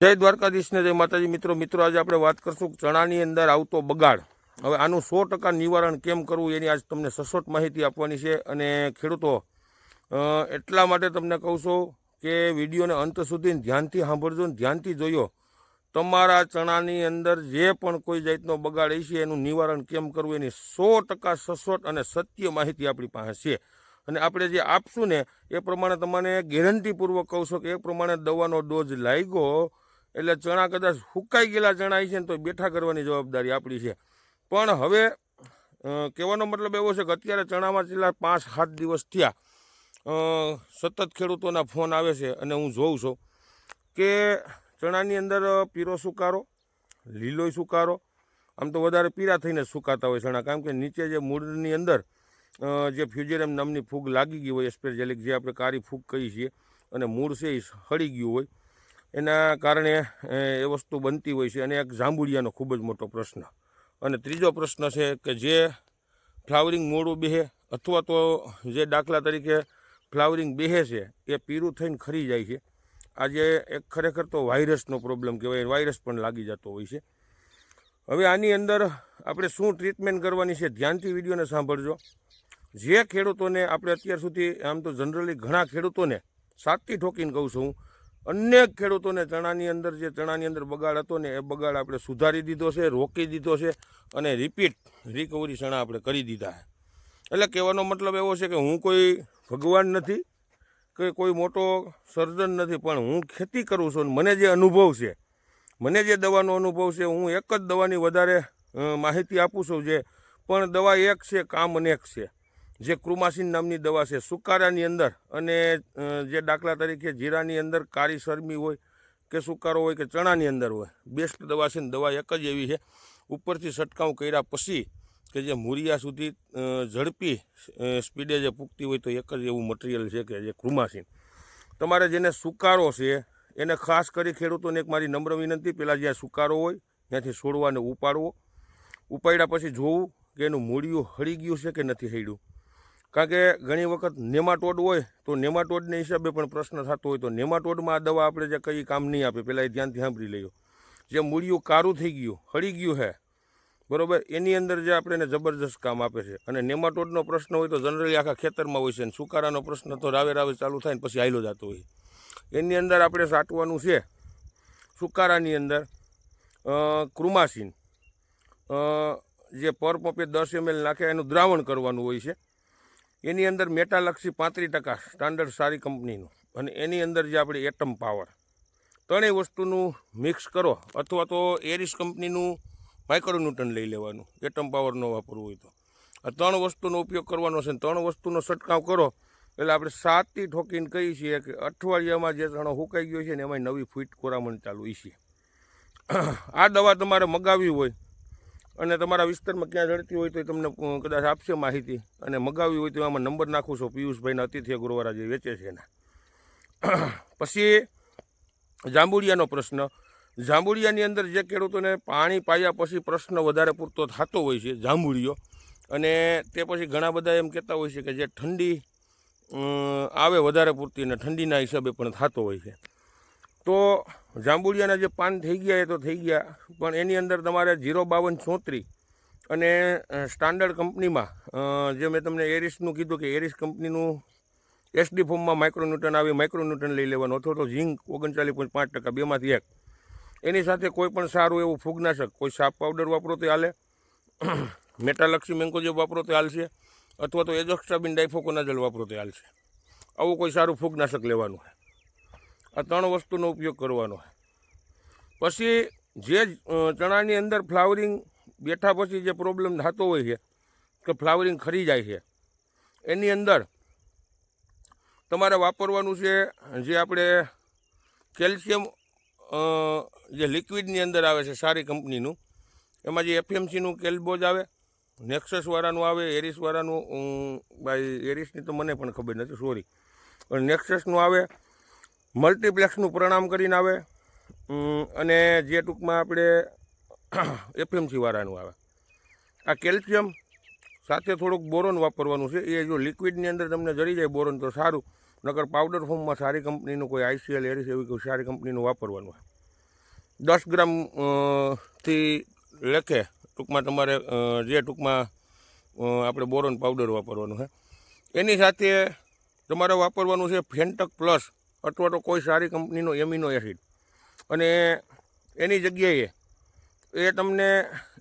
જય દ્વારકાધીશને જય માતાજી. મિત્રો મિત્રો, આજે આપણે વાત કરશું ચણાની અંદર આવતો બગાડ. હવે આનું સો ટકા નિવારણ કેમ કરવું એની આજ તમને સચોટ માહિતી આપવાની છે અને ખેડૂતો એટલા માટે તમને કહું છું કે વિડીયોને અંત સુધી ધ્યાનથી સાંભળજો ને ધ્યાનથી જોયો. તમારા ચણાની અંદર જે પણ કોઈ જાતનો બગાડ હશે એનું નિવારણ કેમ કરવું એની સો ટકા સચોટ અને સત્ય માહિતી આપણી પાસે છે. અને આપણે જે આપશું ને, એ પ્રમાણે તમને ગેરંટીપૂર્વક કહું છું કે એ પ્રમાણે દવાનો ડોઝ લાગ્યો એટલે ચણા કદાચ હુકાઈ ગયેલા ચણા છે ને તો બેઠા કરવાની જવાબદારી આપણી છે. પણ હવે કહેવાનો મતલબ એવો છે કે અત્યારે ચણામાં છેલ્લા પાંચ, સાત દિવસ થયા સતત ખેડૂતોના ફોન આવે છે અને હું જોઉં છું કે ચણાની અંદર પીરો સુકારો, લીલોય સુકારો, આમ તો વધારે પીરા થઈને સુકાતા હોય ચણા. કારણ કે નીચે જે મૂળની અંદર જે ફ્યુજેરિયમ નામની ફૂગ લાગી ગઈ હોય, એસ્પેરજેલિક જે આપણે કાળી ફૂગ કહીએ છીએ, અને મૂળ છે એ હળી ગયું હોય એના કારણે એ વસ્તુ બનતી હોય છે. અને એક જાંબુડિયાનો ખૂબ જ મોટો પ્રશ્ન. અને ત્રીજો પ્રશ્ન છે કે જે ફ્લાવરિંગ મોડું બેહે અથવા તો જે દાખલા તરીકે ફ્લાવરિંગ બેહે છે, એ પીરું થઈને ખરી જાય છે. આજે એક ખરેખર તો વાયરસનો પ્રોબ્લેમ કહેવાય વાયરસ પણ લાગી જતો હોય છે. હવે આની અંદર આપણે શું ટ્રીટમેન્ટ કરવાની છે ધ્યાનથી વિડીયોને સાંભળજો. જે ખેડૂતોને આપણે અત્યાર સુધી, આમ તો જનરલી ઘણા ખેડૂતોને સાતથી ઠોકીને કહું છું હું અનેક ખેડૂતોને ચણાની અંદર જે ચણાની અંદર બગાડ હતો ને એ બગાડ આપણે સુધારી દીધો છે, રોકી દીધો છે અને રિપીટ રિકવરી ચણા આપણે કરી દીધા છે. એટલે કહેવાનો મતલબ એવો છે કે હું કોઈ ભગવાન નથી, કે કોઈ મોટો સર્જન નથી, પણ હું ખેતી કરું છું મને જે અનુભવ છે, મને જે દવાનો અનુભવ છે, હું એક જ દવાની વધારે માહિતી આપું છું જે, પણ દવા એક છે, કામ અનેક છે. જે ક્રુમાસીન નામની દવા છે, સુકારાની અંદર અને જે દાખલા તરીકે જીરાની અંદર કાળી શરમી હોય કે સુકારો હોય કે ચણાની અંદર હોય બેસ્ટ દવા છે ને દવા એક જ એવી છે. ઉપરથી છંટકાવ કર્યા પછી કે જે મૂરિયા સુધી ઝડપી સ્પીડે જે પૂગતી હોય તો એક જ એવું મટીરિયલ છે કે જે ક્રુમાસીન તમારે જેને સુકારો છે, એને ખાસ કરી ખેડૂતોને એક મારી નમ્ર વિનંતી પહેલાં જ્યાં સુકારો હોય, ત્યાંથી છોડવાને ઉપાડવો. ઉપાડ્યા પછી જોવું કે એનું મૂળિયું હળી ગયું છે કે નથી હળ્યું. કારણ કે ઘણી વખત નેમાટોડ હોય તો નેમાટોડને હિસાબે પણ પ્રશ્ન થતો હોય. તો નેમાટોડમાં આ દવા આપણે જે કંઈ કામ નહીં આપે. પહેલાં એ ધ્યાનથી સાંભળી લઈએ. જે મૂળિયું કારું થઈ ગયું, હળી ગયું હે, બરોબર? એની અંદર જે આપણે જબરજસ્ત કામ આપે છે. અને નેમાટોડનો પ્રશ્ન હોય તો જનરલી આખા ખેતરમાં હોય છે. અને સુકારાનો પ્રશ્ન તો રાવે રાવે ચાલુ થાય ને પછી હાયલો જતો હોય. એની અંદર આપણે સાટવાનું છે સુકારાની અંદર ક્રુમાસીન જે પર પપે દસ એમએલ નાખે એનું દ્રાવણ કરવાનું હોય છે. એની અંદર મેટાલક્ષી પાંત્રીસ ટકા સ્ટાન્ડર્ડ સારી કંપનીનું. અને એની અંદર જે આપણે એટમ પાવર, ત્રણેય વસ્તુનું મિક્સ કરો અથવા તો એરિસ કંપનીનું માઇક્રોન્યુટન લઈ લેવાનું, એટમ પાવર ન વાપરવું હોય તો. આ ત્રણ વસ્તુનો ઉપયોગ કરવાનો છે ત્રણ વસ્તુનો છંટકાવ કરો, એટલે આપણે સાતથી ઠોકીને કહીએ છીએ કે અઠવાડિયામાં જે ચણો હુકાઈ ગયો છે ને એમાં નવી ફૂટ કોરામણ ચાલુ છે. આ દવા તમારે મગાવી હોય અને તમારા વિસ્તારમાં ક્યાં જડતી હોય તો એ તમને કદાચ આપશે માહિતી. અને મગાવવી હોય તો આમાં નંબર નાખું છું. પિયુષભાઈના અતિથિ ગુરુવારા જે વેચે છે એના. પછી જાંબુડિયાનો પ્રશ્ન. જાંબુડિયાની અંદર જે ખેડૂતોને પાણી પાયા પછી પ્રશ્ન વધારે પૂરતો થતો હોય છે, જાંબુડિયો. અને તે પછી ઘણા બધા એમ કહેતા હોય છે કે જે ઠંડી આવે વધારે પૂરતી અને ઠંડીના હિસાબે પણ થતો હોય છે. તો જાંબુડિયાના જે પાન થઈ ગયા એ તો થઈ ગયા, પણ એની અંદર તમારે જીરો બાવન છોત્રી અને સ્ટાન્ડર્ડ કંપનીમાં જે મેં તમને એરિસનું કીધું કે એરિસ કંપનીનું એસડી ફોર્મમાં માઇક્રોન્યુટન આવે, માઇક્રોન્યુટન લઈ લેવાનું. અથવા તો ઝીંક ઓગણચાલીસ પોઈન્ટ પાંચ ટકા, બેમાંથી એક. એની સાથે કોઈ પણ સારું એવું ફૂગનાશક, કોઈ સાપ પાવડર વાપરો તો હાલે. મેટાલક્ષી જે વાપરો તો હાલશે. અથવા તો એજોક્સ્ટ્રાબિન ડાયફોકોનાજલ વાપરો તો હાલશે. આવું કોઈ સારું ફૂગનાશક લેવાનું છે આ ત્રણ વસ્તુનો ઉપયોગ કરવાનો પછી જે ચણાની અંદર ફ્લાવરિંગ બેઠા પછી જે પ્રોબ્લેમ થતો હોય છે કે ફ્લાવરિંગ ખરી જાય છે. એની અંદર તમારે વાપરવાનું છે જે આપણે કેલ્શિયમ જે લિક્વિડની અંદર આવે છે સારી કંપનીનું, એમાં જે એફએમસીનું કેલ્બોજ આવે, નેક્સસવાળાનું આવે, એરિસવાળાનું બાય એરિસની તો મને પણ ખબર નથી, સોરી. પણ નેક્સસનું આવે મલ્ટીપ્લેક્સનું પ્રણામ કરીને આવે. અને જે ટૂંકમાં આપણે એફએમસી વાળાનું આવે. આ કેલ્શિયમ સાથે થોડુંક બોરોન વાપરવાનું છે. એ જો લિક્વિડની અંદર તમને જરી જાય બોરોન તો સારું. નકર પાવડર ફોર્મમાં સારી કંપનીનું કોઈ આઈસીએલ એરિસ એવી કોઈ સારી કંપનીનું વાપરવાનું હોય. દસ ગ્રામથી લેખે ટૂંકમાં તમારે જે ટૂંકમાં આપણે બોરોન પાવડર વાપરવાનું છે એની સાથે તમારે વાપરવાનું છે ફેન્ટક પ્લસ. અથવા તો કોઈ સારી કંપનીનો એમિનો એસિડ. અને એની જગ્યાએ એ તમને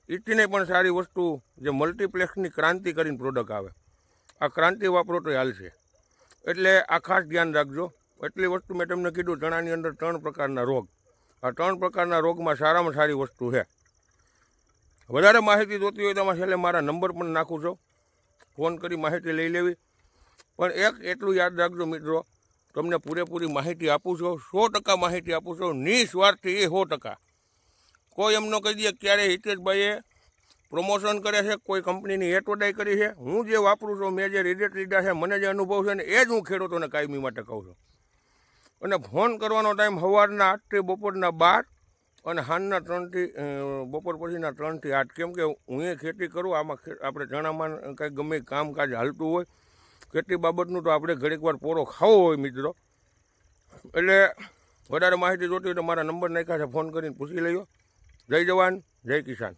ઇટીને પણ સારી વસ્તુ જે મલ્ટીપ્લેક્સની ક્રાંતિ કરીને પ્રોડક્ટ આવે. આ ક્રાંતિ વાપરો તો હાલશે એટલે આ ખાસ ધ્યાન રાખજો. એટલી વસ્તુ મેં તમને કીધું, ચણાની અંદર ત્રણ પ્રકારના રોગ. આ ત્રણ પ્રકારના રોગમાં સારામાં સારી વસ્તુ છે. વધારે માહિતી જોતી હોય તો છેલ્લે મારા નંબર પણ નાખું છું. ફોન કરી માહિતી લઈ લેવી. પણ એક એટલું યાદ રાખજો મિત્રો તમને પૂરેપૂરી માહિતી આપું છું, સો ટકા માહિતી આપું છું, નિસ્વાર્થી એ સો ટકા. કોઈ એમનો કહી દે ક્યારે હિતેશભાઈએ પ્રમોશન કરે છે, કોઈ કંપનીની એડવર્ટાઈ કરી છે. હું જે વાપરું છું, મેં જે રિઝલ્ટ લીધા છે, મને જે અનુભવ છે ને એ જ હું ખેડૂતોને કાયમી માટે કહું છું. અને ફોન કરવાનો ટાઈમ સવારના આઠથી બપોરના બાર અને સાંજના ત્રણથી બપોર પછીના ત્રણથી આઠ. કેમ કે હું એ ખેતી કરું, આમાં આપણે ચણામાં કંઈક ગમે કામકાજ હાલતું હોય ખેતી બાબતનું તો આપણે ઘડીક વાર પોરો ખાવો હોય મિત્રો. એટલે વધારે માહિતી જોતી હોય તો મારા નંબર નાખ્યા છે, ફોન કરીને પૂછી લેજો જય જવાન, જય કિસાન.